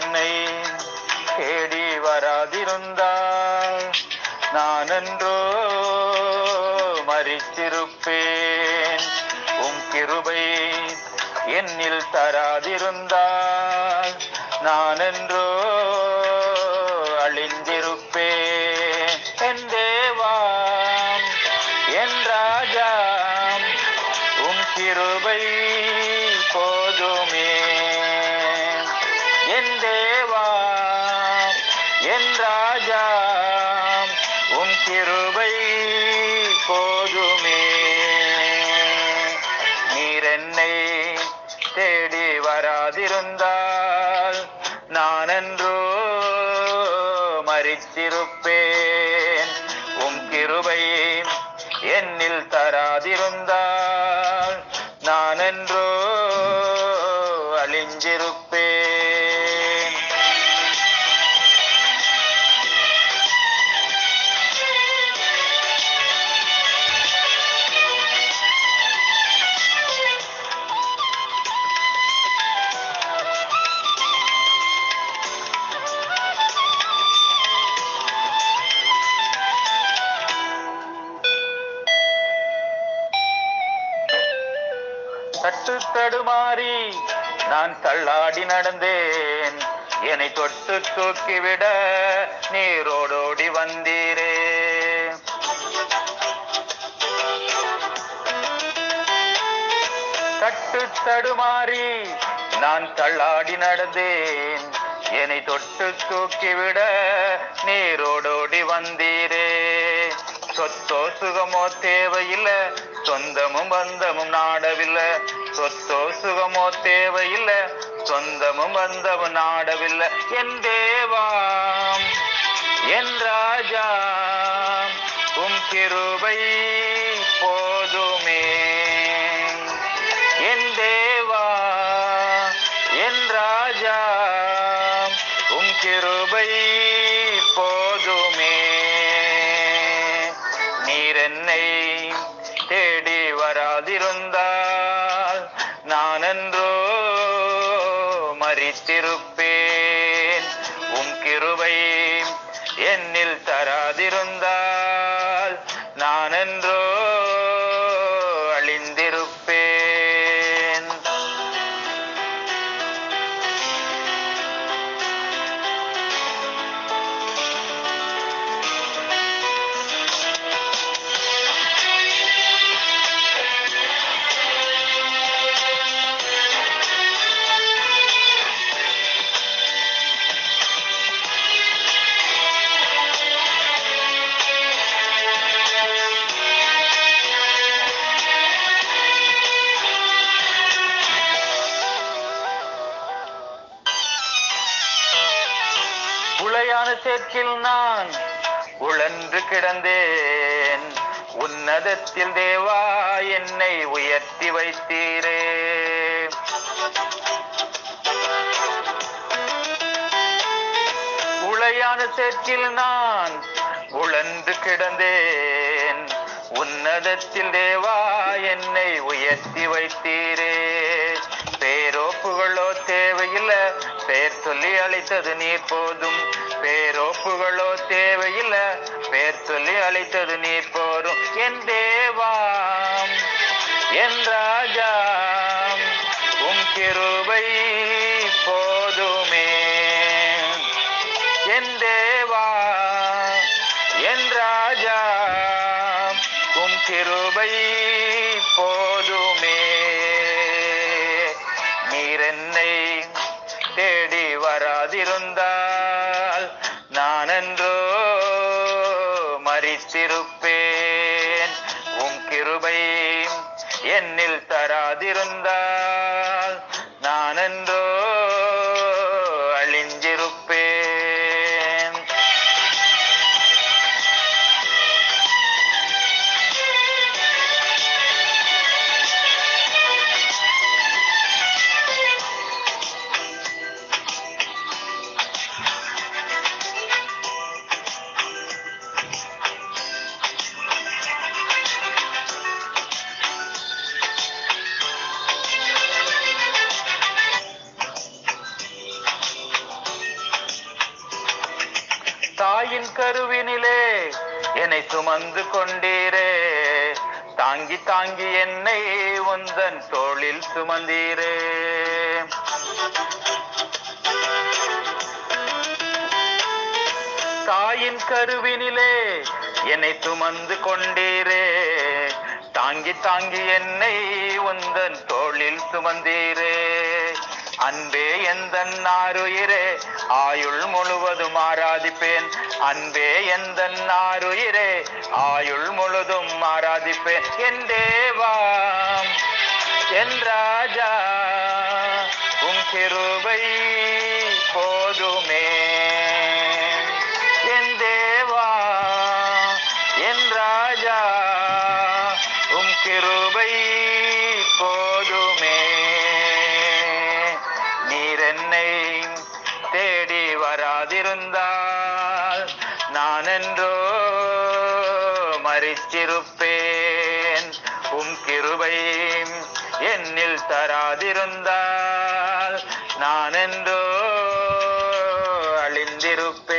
என்னை தேடி வராதிருந்தால் நான் என்றோ மறித்திருப்பேன். உம் கிருபை என்னில் தராதிருந்தால் நான் என்றோ அழிந்திருப்பேன். என் தேவாம் என் ராஜாம் உம் கிருபை போதுமே. என் தேவா என் ராஜா உன் கிருபை போதுமே. நீர் என்னை தேடி வராதிருந்தால் நான் என்றோ மறித்திருப்பேன். உம் கிருபை என்னில் தராதிருந்தால் நான் என்றோ அழிஞ்சிருப்பேன். தட்டு தடுமாறி நான் தள்ளாடி நடந்தேன். என்னை தொட்டு தூக்கிவிட நீரோடோடி வந்தீரே. தட்டு தடுமாறி நான் தள்ளாடி நடந்தேன். என்னை தொட்டு தூக்கிவிட நீரோடோடி வந்தீர் சொத்தோ சுகமோ தேவையில்லை. சொந்தமும் பந்தமும் நாடவில்லை. சொத்தோ சுகமோ தேவையில்லை. சொந்தமும் பந்தமும் நாடவில்லை. என் தேவாம் என் ராஜா உம் கிருபை போதுமே. என் தேவா என் ராஜா உம் கிருபை வராதிருந்தால் நான் மறித்திருப்பேன். உம் கிருபை என்னில் தராதிருந்தால் நான் உளையான சேற்றில் நான் உழன்று கிடந்தேன். உன்னதத்தில் தேவா என்னை உயர்த்தி வைத்தீரே. உளையான சேற்றில் நான் உழந்து கிடந்தேன். உன்னதத்தில் தேவா என்னை உயர்த்தி வைத்தீரே. பேரோ புகழோ தேவையில்லை பேர் சொல்லி அழைத்தது நீர் போதும். பேரோ புகழோ தேவையில்ல. பேர் சொல்லி அழைத்தது நீ போதும். என் தேவாம் என் ராஜா உம் கிருபை போதுமே. என் தேவா என் ராஜா உம் கிருபை போதுமே. நீர் என்னை தேடி வராதிருந்தா தராதிருந்தால் கருவினிலே என்னை சுமந்து கொண்டீரே. தாங்கி தாங்கி என்னை உந்தன் தோளில் சுமந்தீரே. தாயின் கருவினிலே என்னை சுமந்து கொண்டீரே. தாங்கி தாங்கி என்னை உந்தன் தோளில் சுமந்தீரே. அன்பே எந்த நாருயிரே ஆயுள் முழுவதும் ஆராதிப்பேன். அன்பே எந்த நாருயிரே ஆயுள் முழுதும் ஆராதிப்பேன். என் தேவா என் ராஜா உம் கிருபை போதுமே. என் தேவா என் ராஜா உம் கிருபை வராதிருந்தால் நான் என்றோ மறிச்சிருப்பேன். உம் கிருபை என்னில் தராதிருந்தால் நான் என்றோ